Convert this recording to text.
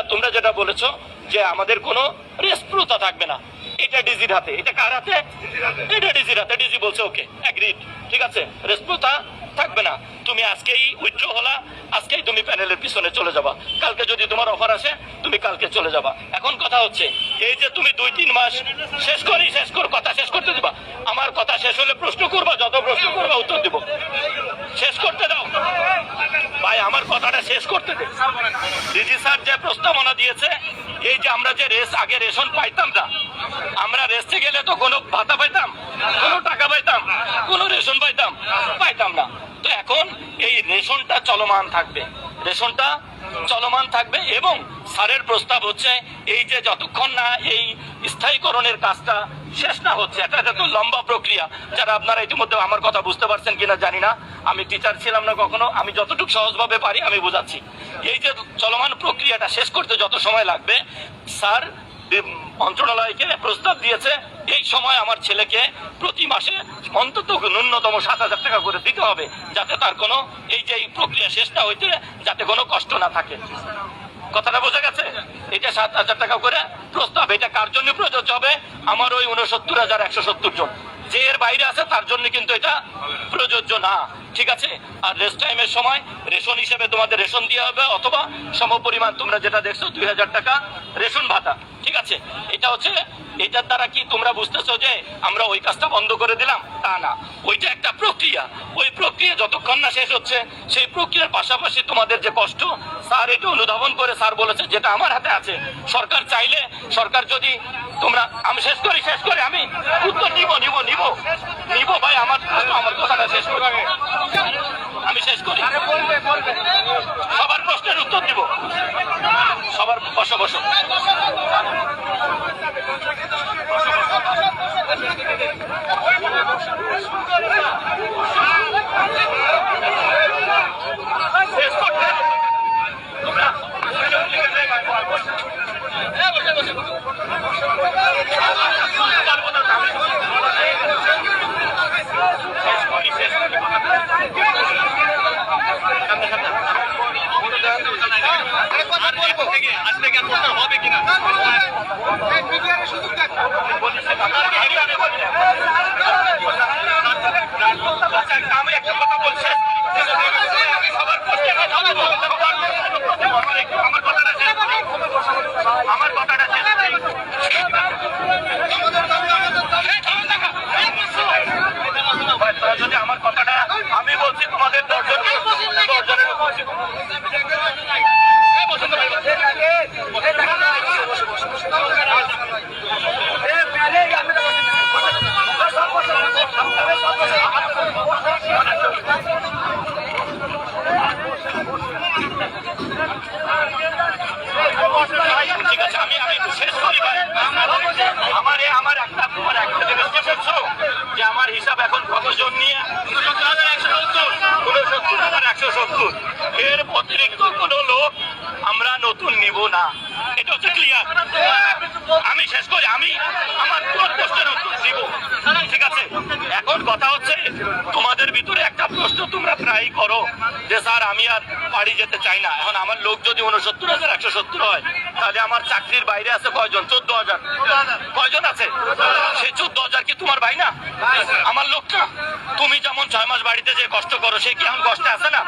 তোমরা যেটা বলেছ যে আমাদের কোনো রেসপ্রুতা থাকবে না। এটা ডিজির হাতে। এটা কার হাতে? এটা ডিজির হাতে। ডিজি বলছে ওকে অ্যাগ্রিড ঠিক আছে? রেসপ্রুতা থাকবে না। তুমি আজকেই উইথড্র হলা। আজকেই তুমি প্যানেলের পিছনে চলে যাবা। কালকে যদি তোমার অফার আসে তুমি কালকে চলে যাবা। এখন কথা হচ্ছে এই যে তুমি দুই তিন মাস শেষ করি শেষ কর কথা শেষ করতে দিবা। আমার কথা শেষ হলে প্রশ্ন করবা যত প্রশ্ন করবা উত্তর দিব শেষ করতে দাও ভাই আমার কথাটা শেষ করতে দে। ডিজি স্যার যে প্রস্তাবনা দিয়েছে, এই যে আমরা যে রেস, আগে রেশন পাইতাম না, আমরা রেসে গেলে তো কোনো ভাতা পাইতাম, কোনো টাকা পাইতাম, কোনো রেশন পাইতাম পাইতাম না। এখন এই রেশনটা চলমান থাকবে। রেশনটা চলমান থাকবে এবং স্যারের প্রস্তাব হচ্ছে এই যে যতক্ষণ না এই স্থায়ীকরণের কাজটা শেষ না হচ্ছে, এটা এত লম্বা প্রক্রিয়া। যারা আপনারা ইতিমধ্যে আমার কথা বুঝতে পারছেন কিনা জানি না। আমি টিচার ছিলাম না কখনো, আমি যতটুকু সহজভাবে পারি আমি বোঝাচ্ছি। এই যে চলমান প্রক্রিয়াটা শেষ করতে যত সময় লাগবে, স্যার মন্ত্রণালয়কে প্রস্তাব দিয়েছে এই সময় আমার ছেলেকে প্রতি মাসে অন্তত ন্যূনতম সাত হাজার টাকা করে দিতে হবে, যাতে তার কোনো এই যে এই প্রক্রিয়া শেষটা হইতে যাতে কোনো কষ্ট না থাকে। কথাটা বোঝা গেছে? এটা সাত হাজার টাকা করে। প্রস্তাব, এটা কার জন্য প্রযোজ্য হবে? আমার ওই উনসত্তর হাজার একশো সত্তর জন। যে এর বাইরে আছে, তার জন্য কিন্তু এটা প্রযোজ্য না। ঠিক আছে? আর রেস্ট টাইমের সময় রেশন হিসেবে তোমাদের রেশন দেওয়া হবে, অথবা সমপরিমাণ তোমরা যেটা দেখছ, দুই হাজার টাকা রেশন ভাতা। ঠিক আছে? এটা হচ্ছে, এটার দ্বারা কি তোমরা বুঝতেছো যে আমরা ওই কাজটা বন্ধ করে দিলাম? তা না। ওইটা একটা প্রক্রিয়া। ওই প্রক্রিয়া যতক্ষণ না শেষ হচ্ছে, সেই প্রক্রিয়ার পাশাপাশি তোমাদের যে কষ্ট স্যার, এটি অনুধাবন করে স্যার বলেছে, যেটা আমার হাতে আছে। সরকার চাইলে, সরকার যদি তোমরা, আমি শেষ করি, শেষ করে, আমি উত্তর নিব নিব নিব। নিব ভাই, আমার আমার কথাটা শেষ করি। আমি শেষ করি। সবার প্রশ্নের উত্তর দিব। সবার বসো বসো। আজ থেকে প্রশ্ন হবে কিনা আমি একটা কথা বলছি সবার। আমার কথাটা আমার কথাটা যদি আমার কথাটা আমি বলছি তোমাদের দশজন দশজনের ঠিক আছে এর অতিরিক্ত কোনো লোক? আমরা নতুন নিব না। এটা হচ্ছে ক্লিয়ার আমি শেষ করি, আমি আমার পুরো প্রশ্নের উত্তর ঠিক আছে? এখন কথা হচ্ছে, তোমাদের ভিতরে একটা প্রশ্ন তোমরা প্রায় করো যে, স্যার, আমি আর বাড়ি যেতে চাই না। এখন আমার লোক যদি উনসত্তর হাজার, একশো সত্তর হয়, তাহলে আমার চাকরির বাইরে আছে কয়জন? চোদ্দ হাজার। কয়জন আছে? সেই চোদ্দ হাজার কি তোমার ভাই না? আমার লোকটা তুমি যেমন ছয় মাস বাড়িতে যে কষ্ট করো, সে কি এখন কষ্টে আছে না?